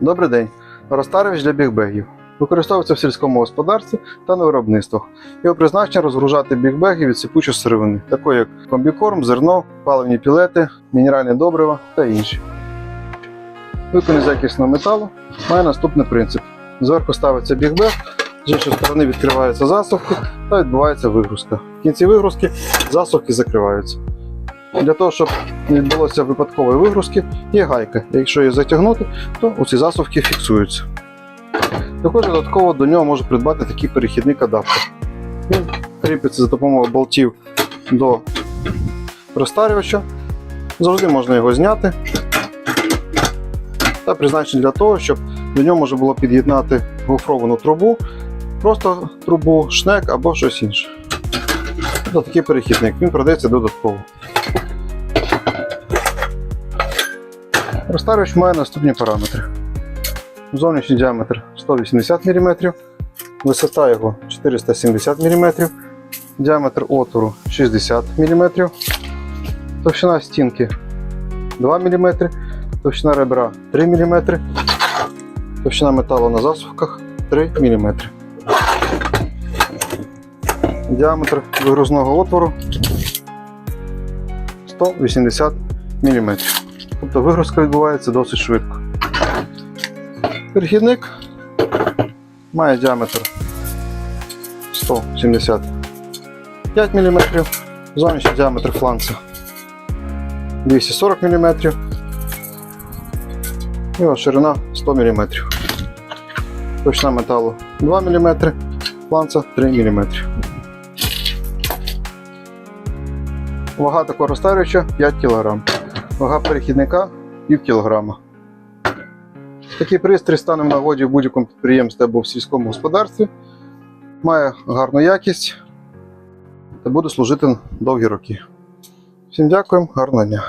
Добрий день. Розтарювач для бігбегів. Використовується в сільському господарстві та на виробництвах. Його призначення розгружати бігбеги від сипучої сировини, такої як комбікорм, зерно, паливні пілети, мінеральні добрива та інші. Виконаний з якісного металу має наступний принцип: зверху ставиться бігбег, з іншої сторони відкриваються засувки та відбувається вигрузка. В кінці вигрузки засувки закриваються. Для того, щоб не відбулося випадкової вигрузки, є гайка. Якщо її затягнути, то оці засувки фіксуються. Також додатково до нього можна придбати такий перехідник адаптер. Він кріпиться за допомогою болтів до розтарювача. Завжди можна його зняти. Та призначений для того, щоб до нього можна було під'єднати гофровану трубу, просто трубу, шнек або щось інше. Ось такий перехідник, він продається додатково. Розтарювач має наступні параметри. Зовнішній діаметр 180 мм, висота його 470 мм, діаметр отвору 60 мм, товщина стінки 2 мм, товщина ребра 3 мм, товщина металу на засувках 3 мм. Діаметр вигрузного отвору 180 мм. Тобто вигрузка відбувається досить швидко. Перехідник має діаметр 175 мм, зовнішній діаметр фланца 240 мм, його ширина 100 мм. Товщина металу 2 мм, фланца 3 мм. Вага такого розтарювача 5 кг. Вага перехідника пів кілограма. Такий пристрій стане в нагоді в будь-якому підприємстві або в сільському господарстві. Має гарну якість та буде служити довгі роки. Всім дякуємо, гарного дня.